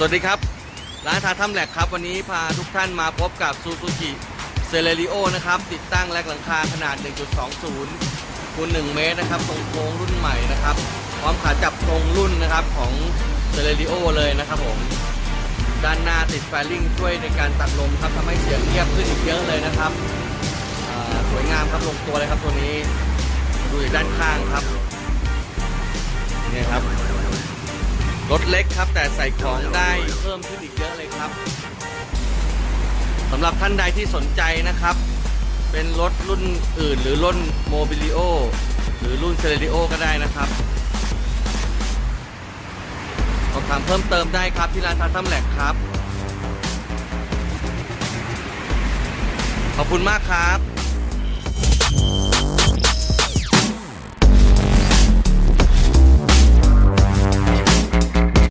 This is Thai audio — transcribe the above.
สวัสดีครับ ร้านทาถ้ำแหลกครับ วันนี้พาทุกท่านมาพบกับซูซูกิเซเลริโอนะครับ ติดตั้งแรกหลังคาขนาด 1.20คูณ1เมตรนะครับทรงโค้งรุ่นใหม่นะครับ พร้อมขาจับตรงรุ่นนะครับของเซเลริโอเลยนะครับผม ด้านหน้าติดแฟลลิ่งช่วยในการตัดลมครับทำให้เสียงเงียบขึ้นอีกเยอะเลยนะครับสวยงามครับลงตัวเลยครับตัวนี้ ดูด้านข้างครับนี่ครับ รถเล็กครับ แต่ใส่ของได้เพิ่มขึ้นอีกเยอะเลยครับสำหรับท่านใดที่สนใจนะครับ เป็นรถรุ่นอื่น หรือรุ่นโมบิลิโอหรือรุ่นเซเลริโอก็ได้นะครับสอบถามเพิ่มเติมได้ครับที่ร้านทาทัมแหลกครับ ขอบคุณมากครับ